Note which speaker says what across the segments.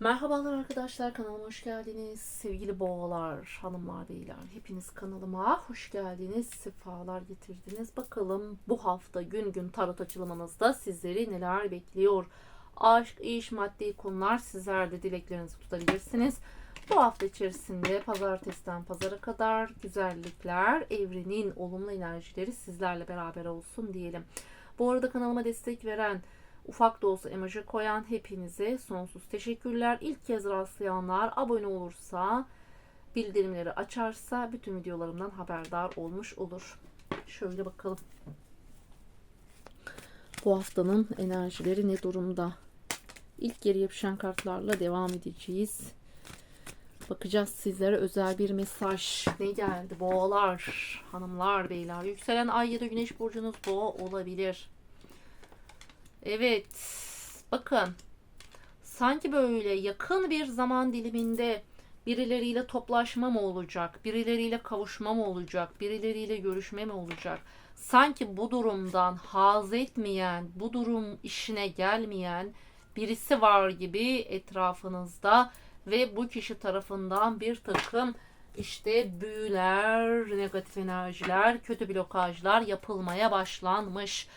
Speaker 1: Merhabalar arkadaşlar kanalıma hoş geldiniz. Sevgili boğalar, hanımlar, beyler hepiniz kanalıma hoş geldiniz. Sefalar getirdiniz. Bakalım bu hafta gün gün tarot açılımınızda sizleri neler bekliyor? Aşk, iş, maddi konular sizler de dileklerinizi tutabilirsiniz. Bu hafta içerisinde pazartesiden pazara kadar güzellikler, evrenin olumlu enerjileri sizlerle beraber olsun diyelim. Bu arada kanalıma destek veren ufak da olsa emoji koyan hepinize sonsuz teşekkürler. İlk kez rastlayanlar abone olursa, bildirimleri açarsa bütün videolarımdan haberdar olmuş olur. Şöyle bakalım. Bu haftanın enerjileri ne durumda? İlk geri yapışan kartlarla devam edeceğiz. Bakacağız sizlere özel bir mesaj. Ne geldi? Boğalar, hanımlar, beyler. Yükselen ay ya da güneş burcunuz boğa olabilir. Evet. Bakın. Sanki böyle yakın bir zaman diliminde birileriyle toplaşma mı olacak? Birileriyle kavuşma mı olacak? Birileriyle görüşme mi olacak? Sanki bu durumdan haz etmeyen, bu durum işine gelmeyen birisi var gibi etrafınızda ve bu kişi tarafından bir takım işte büyüler, negatif enerjiler, kötü blokajlar yapılmaya başlanmış.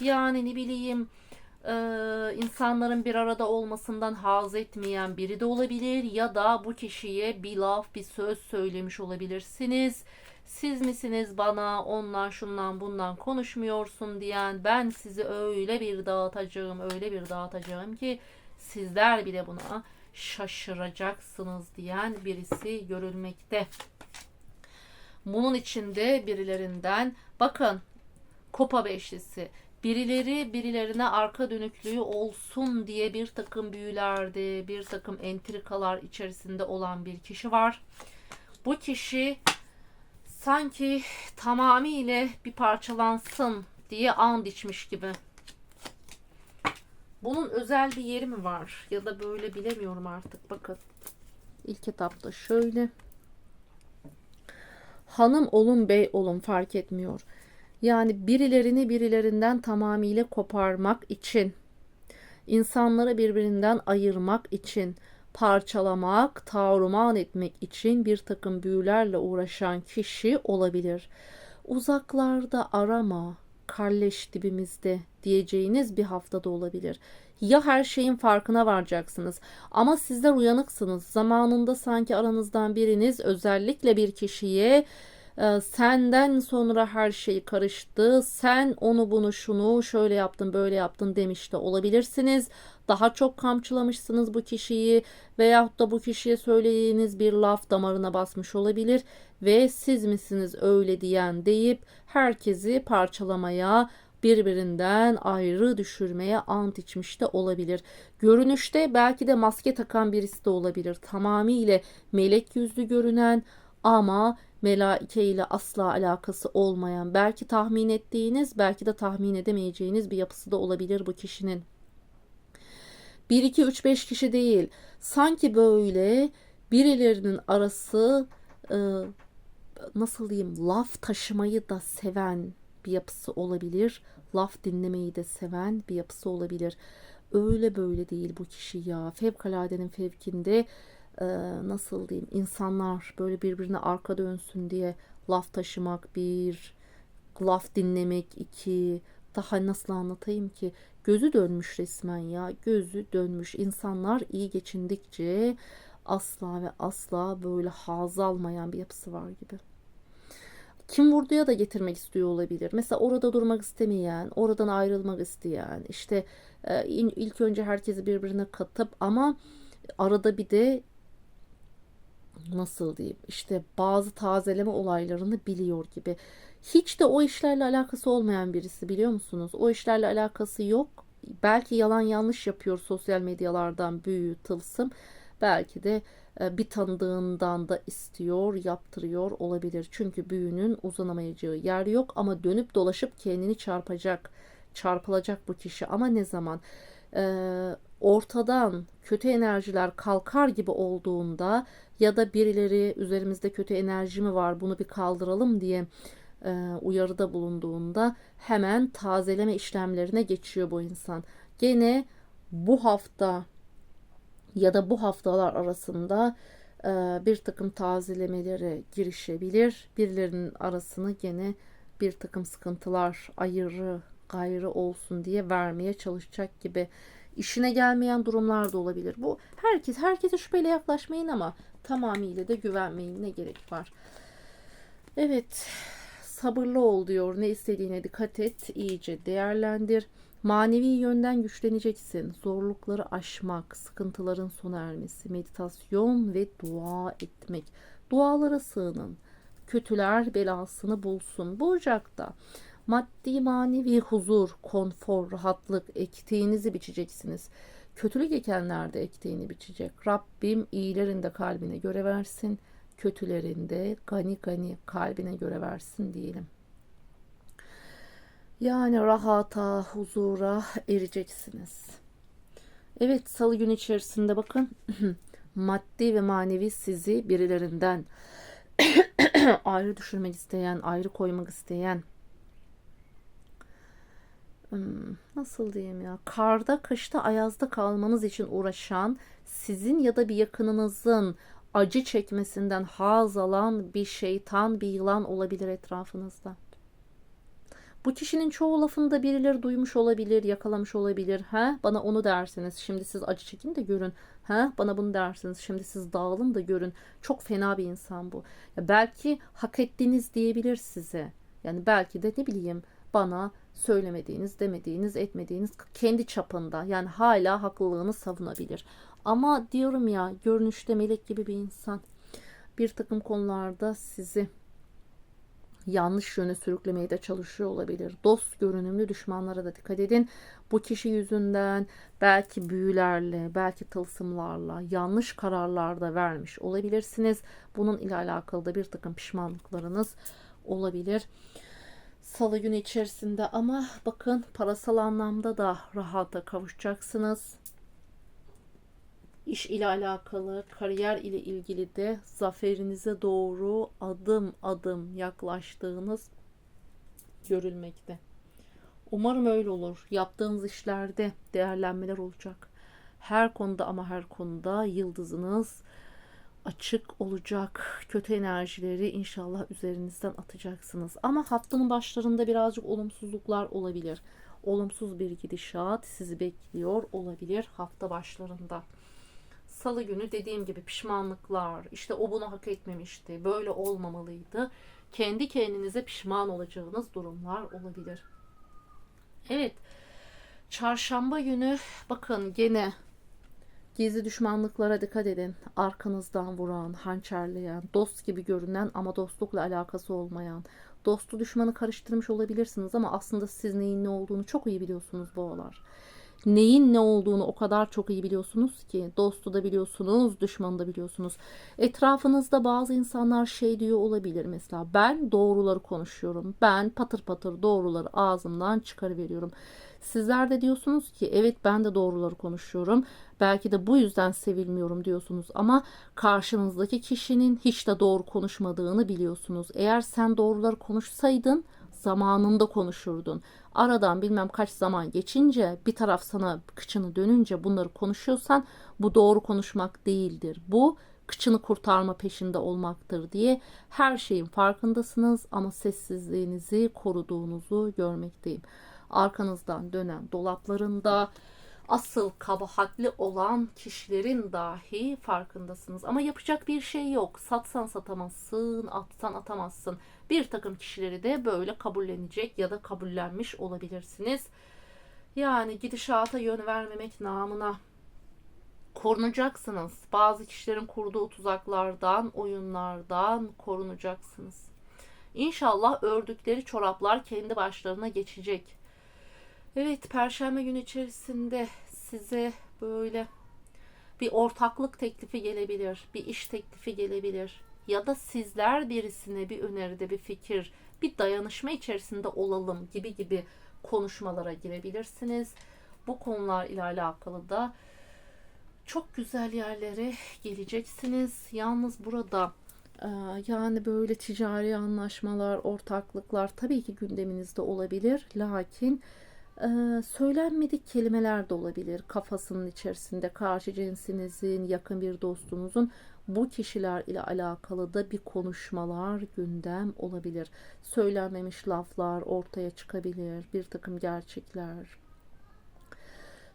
Speaker 1: Yani ne bileyim e, insanların bir arada olmasından haz etmeyen biri de olabilir ya da bu kişiye bir laf bir söz söylemiş olabilirsiniz. Siz misiniz bana ondan şundan bundan konuşmuyorsun diyen ben sizi öyle bir dağıtacağım öyle bir dağıtacağım ki sizler bile buna şaşıracaksınız diyen birisi görülmekte. Bunun içinde birilerinden bakın Kupa beşlisi birileri birilerine arka dönüklüğü olsun diye bir takım büyülerde, bir takım entrikalar içerisinde olan bir kişi var. Bu kişi sanki tamamıyla bir parçalansın diye and içmiş gibi. Bunun özel bir yeri mi var? Ya da böyle bilemiyorum artık. Bakın. İlk etapta şöyle. Hanım olun bey olun fark etmiyor. Yani birilerini birilerinden tamamıyla koparmak için, insanları birbirinden ayırmak için, parçalamak, taruman etmek için bir takım büyülerle uğraşan kişi olabilir. Uzaklarda arama, kalleş dibimizde diyeceğiniz bir haftada olabilir. Ya her şeyin farkına varacaksınız ama sizler uyanıksınız. Zamanında sanki aranızdan biriniz özellikle bir kişiye ee, senden sonra her şey karıştı. Sen onu bunu şunu şöyle yaptın böyle yaptın demiş de olabilirsiniz. Daha çok kamçılamışsınız bu kişiyi veyahut da bu kişiye söylediğiniz bir laf damarına basmış olabilir ve siz misiniz öyle diyen deyip herkesi parçalamaya, birbirinden ayrı düşürmeye ant içmiş de olabilir. Görünüşte belki de maske takan birisi de olabilir. Tamamıyla melek yüzlü görünen ama melaike ile asla alakası olmayan, belki tahmin ettiğiniz, belki de tahmin edemeyeceğiniz bir yapısı da olabilir bu kişinin. 1 2 3 5 kişi değil. Sanki böyle birilerinin arası e, nasıl diyeyim laf taşımayı da seven bir yapısı olabilir. Laf dinlemeyi de seven bir yapısı olabilir. Öyle böyle değil bu kişi ya. Fevkaladenin fevkinde e, nasıl diyeyim insanlar böyle birbirine arka dönsün diye laf taşımak bir, laf dinlemek iki, daha nasıl anlatayım ki gözü dönmüş resmen ya gözü dönmüş insanlar iyi geçindikçe asla ve asla böyle haz almayan bir yapısı var gibi. Kim vurduya da getirmek istiyor olabilir. Mesela orada durmak istemeyen, oradan ayrılmak isteyen, işte ilk önce herkesi birbirine katıp ama arada bir de nasıl diyeyim işte bazı tazeleme olaylarını biliyor gibi. Hiç de o işlerle alakası olmayan birisi biliyor musunuz? O işlerle alakası yok. Belki yalan yanlış yapıyor sosyal medyalardan büyü, tılsım. Belki de e, bir tanıdığından da istiyor, yaptırıyor olabilir. Çünkü büyünün uzanamayacağı yer yok ama dönüp dolaşıp kendini çarpacak, çarpılacak bu kişi. Ama ne zaman? Ee, ortadan kötü enerjiler kalkar gibi olduğunda ya da birileri üzerimizde kötü enerji mi var bunu bir kaldıralım diye e, uyarıda bulunduğunda hemen tazeleme işlemlerine geçiyor bu insan. Gene bu hafta ya da bu haftalar arasında e, bir takım tazelemelere girişebilir. Birilerinin arasını gene bir takım sıkıntılar ayrı gayrı olsun diye vermeye çalışacak gibi işine gelmeyen durumlar da olabilir. Bu herkes herkese şüpheyle yaklaşmayın ama tamamıyla da güvenmeyin ne gerek var. Evet sabırlı ol diyor. Ne istediğine dikkat et, iyice değerlendir. Manevi yönden güçleneceksin. Zorlukları aşmak, sıkıntıların sona ermesi, meditasyon ve dua etmek. Dualara sığının. Kötüler belasını bulsun. Bu maddi manevi huzur, konfor, rahatlık ektiğinizi biçeceksiniz. Kötülük ekenler de ektiğini biçecek. Rabbim iyilerin de kalbine göre versin. Kötülerin de gani gani kalbine göre versin diyelim. Yani rahata, huzura ereceksiniz. Evet salı günü içerisinde bakın maddi ve manevi sizi birilerinden ayrı düşürmek isteyen, ayrı koymak isteyen hmm, nasıl diyeyim ya karda, kışta, ayazda kalmanız için uğraşan sizin ya da bir yakınınızın acı çekmesinden haz alan bir şeytan, bir yılan olabilir etrafınızda. Bu kişinin çoğu lafını da birileri duymuş olabilir, yakalamış olabilir. He? Bana onu dersiniz. Şimdi siz acı çekin de görün. He? Bana bunu dersiniz. Şimdi siz dağılın da görün. Çok fena bir insan bu. Ya belki hak ettiniz diyebilir size. Yani belki de ne bileyim bana söylemediğiniz, demediğiniz, etmediğiniz kendi çapında yani hala haklılığını savunabilir. Ama diyorum ya görünüşte melek gibi bir insan bir takım konularda sizi yanlış yöne sürüklemeye de çalışıyor olabilir. Dost görünümlü düşmanlara da dikkat edin. Bu kişi yüzünden belki büyülerle, belki tılsımlarla yanlış kararlar da vermiş olabilirsiniz. Bunun ile alakalı da bir takım pişmanlıklarınız olabilir. Salı günü içerisinde ama bakın parasal anlamda da rahata kavuşacaksınız. İş ile alakalı, kariyer ile ilgili de zaferinize doğru adım adım yaklaştığınız görülmekte. Umarım öyle olur. Yaptığınız işlerde değerlenmeler olacak. Her konuda ama her konuda yıldızınız açık olacak. Kötü enerjileri inşallah üzerinizden atacaksınız. Ama haftanın başlarında birazcık olumsuzluklar olabilir. Olumsuz bir gidişat sizi bekliyor olabilir hafta başlarında. Salı günü dediğim gibi pişmanlıklar, işte o bunu hak etmemişti, böyle olmamalıydı. Kendi kendinize pişman olacağınız durumlar olabilir. Evet. Çarşamba günü bakın gene Gizli düşmanlıklara dikkat edin. Arkanızdan vuran, hançerleyen, dost gibi görünen ama dostlukla alakası olmayan, dostu düşmanı karıştırmış olabilirsiniz ama aslında siz neyin ne olduğunu çok iyi biliyorsunuz bu olar. Neyin ne olduğunu o kadar çok iyi biliyorsunuz ki dostu da biliyorsunuz, düşmanı da biliyorsunuz. Etrafınızda bazı insanlar şey diyor olabilir mesela ben doğruları konuşuyorum. Ben patır patır doğruları ağzımdan çıkarıveriyorum. Sizler de diyorsunuz ki evet ben de doğruları konuşuyorum. Belki de bu yüzden sevilmiyorum diyorsunuz ama karşınızdaki kişinin hiç de doğru konuşmadığını biliyorsunuz. Eğer sen doğruları konuşsaydın zamanında konuşurdun. Aradan bilmem kaç zaman geçince bir taraf sana kıçını dönünce bunları konuşuyorsan bu doğru konuşmak değildir. Bu kıçını kurtarma peşinde olmaktır diye her şeyin farkındasınız ama sessizliğinizi koruduğunuzu görmekteyim arkanızdan dönen dolaplarında asıl kabahatli olan kişilerin dahi farkındasınız. Ama yapacak bir şey yok. Satsan satamazsın, atsan atamazsın. Bir takım kişileri de böyle kabullenecek ya da kabullenmiş olabilirsiniz. Yani gidişata yön vermemek namına korunacaksınız. Bazı kişilerin kurduğu tuzaklardan, oyunlardan korunacaksınız. İnşallah ördükleri çoraplar kendi başlarına geçecek. Evet, perşembe günü içerisinde size böyle bir ortaklık teklifi gelebilir, bir iş teklifi gelebilir ya da sizler birisine bir öneride bir fikir, bir dayanışma içerisinde olalım gibi gibi konuşmalara girebilirsiniz. Bu konular ile alakalı da çok güzel yerlere geleceksiniz. Yalnız burada e, yani böyle ticari anlaşmalar, ortaklıklar tabii ki gündeminizde olabilir. Lakin Ee, söylenmedik kelimeler de olabilir. Kafasının içerisinde karşı cinsinizin, yakın bir dostunuzun bu kişiler ile alakalı da bir konuşmalar gündem olabilir. Söylenmemiş laflar ortaya çıkabilir. Bir takım gerçekler.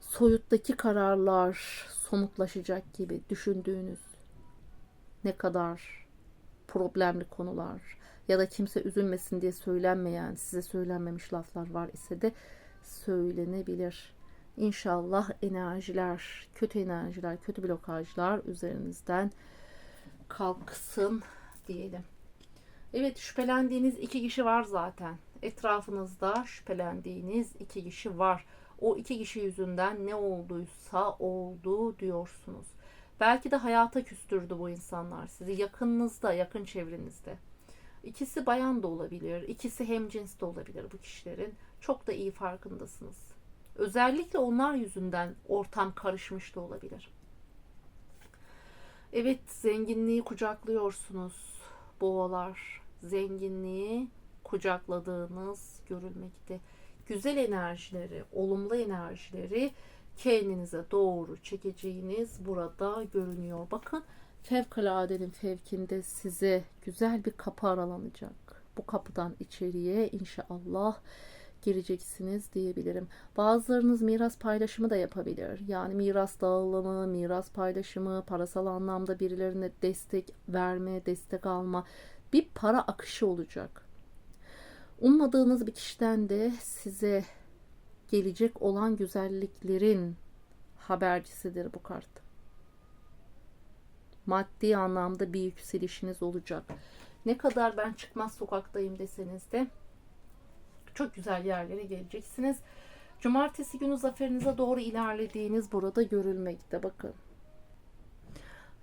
Speaker 1: Soyuttaki kararlar somutlaşacak gibi düşündüğünüz ne kadar problemli konular ya da kimse üzülmesin diye söylenmeyen, size söylenmemiş laflar var ise de söylenebilir. İnşallah enerjiler, kötü enerjiler, kötü blokajlar üzerinizden kalksın diyelim. Evet şüphelendiğiniz iki kişi var zaten. Etrafınızda şüphelendiğiniz iki kişi var. O iki kişi yüzünden ne olduysa oldu diyorsunuz. Belki de hayata küstürdü bu insanlar sizi yakınınızda, yakın çevrenizde. İkisi bayan da olabilir, ikisi hemcins de olabilir bu kişilerin. Çok da iyi farkındasınız. Özellikle onlar yüzünden ortam karışmış da olabilir. Evet, zenginliği kucaklıyorsunuz boğalar. Zenginliği kucakladığınız görülmekte. Güzel enerjileri, olumlu enerjileri kendinize doğru çekeceğiniz burada görünüyor. Bakın fevkaladenin fevkinde size güzel bir kapı aralanacak. Bu kapıdan içeriye inşallah gireceksiniz diyebilirim. Bazılarınız miras paylaşımı da yapabilir. Yani miras dağılımı, miras paylaşımı, parasal anlamda birilerine destek verme, destek alma bir para akışı olacak. Ummadığınız bir kişiden de size gelecek olan güzelliklerin habercisidir bu kart. Maddi anlamda bir yükselişiniz olacak. Ne kadar ben çıkmaz sokaktayım deseniz de çok güzel yerlere geleceksiniz. Cumartesi günü zaferinize doğru ilerlediğiniz burada görülmekte. Bakın.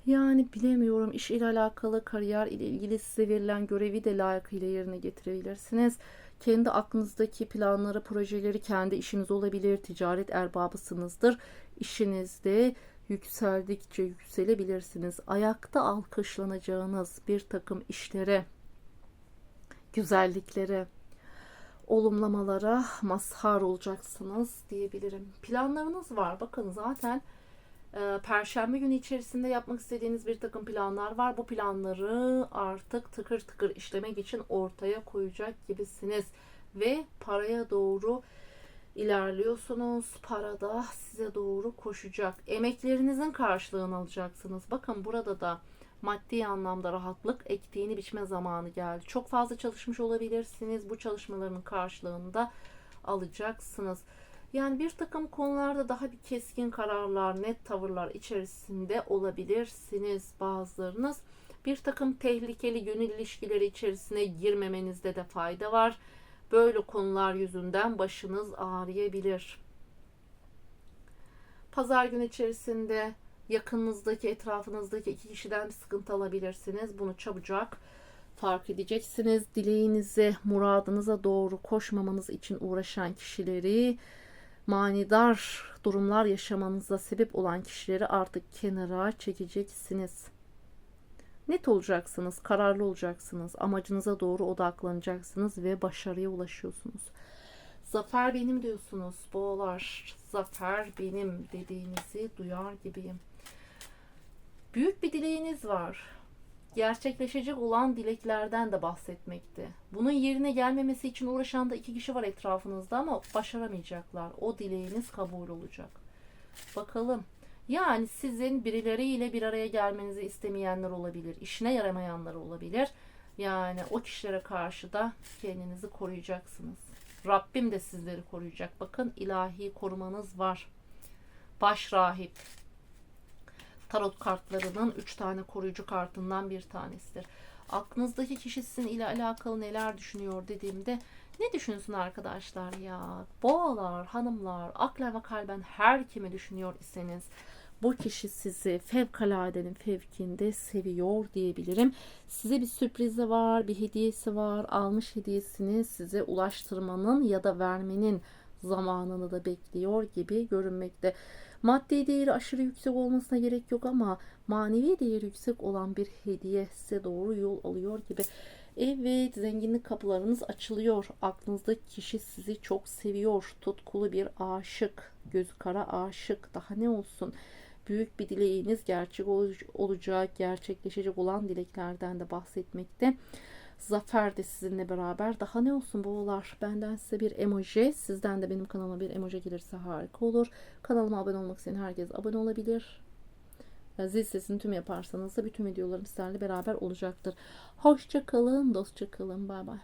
Speaker 1: Yani bilemiyorum iş ile alakalı, kariyer ile ilgili size verilen görevi de layıkıyla yerine getirebilirsiniz. Kendi aklınızdaki planları, projeleri kendi işiniz olabilir. Ticaret erbabısınızdır. İşinizde yükseldikçe yükselebilirsiniz. Ayakta alkışlanacağınız bir takım işlere, güzelliklere, olumlamalara mazhar olacaksınız diyebilirim. Planlarınız var. Bakın zaten e, Perşembe günü içerisinde yapmak istediğiniz bir takım planlar var. Bu planları artık tıkır tıkır işlemek için ortaya koyacak gibisiniz. Ve paraya doğru ilerliyorsunuz. Para da size doğru koşacak. Emeklerinizin karşılığını alacaksınız. Bakın burada da maddi anlamda rahatlık ektiğini biçme zamanı geldi. Çok fazla çalışmış olabilirsiniz. Bu çalışmaların karşılığını da alacaksınız. Yani bir takım konularda daha bir keskin kararlar, net tavırlar içerisinde olabilirsiniz bazılarınız. Bir takım tehlikeli gönül ilişkileri içerisine girmemenizde de fayda var. Böyle konular yüzünden başınız ağrıyabilir. Pazar günü içerisinde yakınınızdaki, etrafınızdaki iki kişiden bir sıkıntı alabilirsiniz. Bunu çabucak fark edeceksiniz. Dileğinize, muradınıza doğru koşmamanız için uğraşan kişileri, manidar durumlar yaşamanıza sebep olan kişileri artık kenara çekeceksiniz. Net olacaksınız, kararlı olacaksınız, amacınıza doğru odaklanacaksınız ve başarıya ulaşıyorsunuz. Zafer benim diyorsunuz boğalar. Zafer benim dediğinizi duyar gibiyim. Büyük bir dileğiniz var. Gerçekleşecek olan dileklerden de bahsetmekte. Bunun yerine gelmemesi için uğraşan da iki kişi var etrafınızda ama başaramayacaklar. O dileğiniz kabul olacak. Bakalım. Yani sizin birileriyle bir araya gelmenizi istemeyenler olabilir. İşine yaramayanlar olabilir. Yani o kişilere karşı da kendinizi koruyacaksınız. Rabbim de sizleri koruyacak. Bakın ilahi korumanız var. Baş rahip tarot kartlarının 3 tane koruyucu kartından bir tanesidir. Aklınızdaki kişi sizin ile alakalı neler düşünüyor dediğimde ne düşünsün arkadaşlar ya? Boğalar, hanımlar, akla ve kalben her kimi düşünüyor iseniz bu kişi sizi fevkaladenin fevkinde seviyor diyebilirim. Size bir sürprizi var, bir hediyesi var. Almış hediyesini size ulaştırmanın ya da vermenin zamanını da bekliyor gibi görünmekte. Maddi değeri aşırı yüksek olmasına gerek yok ama manevi değeri yüksek olan bir hediye size doğru yol alıyor gibi. Evet, zenginlik kapılarınız açılıyor. Aklınızdaki kişi sizi çok seviyor. Tutkulu bir aşık, gözü kara aşık. Daha ne olsun? Büyük bir dileğiniz gerçek ol- olacak, gerçekleşecek olan dileklerden de bahsetmekte. Zafer de sizinle beraber. Daha ne olsun boğalar? Benden size bir emoji, sizden de benim kanalıma bir emoji gelirse harika olur. Kanalıma abone olmak isteyen herkes abone olabilir. Zil sesini tüm yaparsanız da bütün videolarım sizlerle beraber olacaktır. Hoşça kalın, dostça. Bay bay.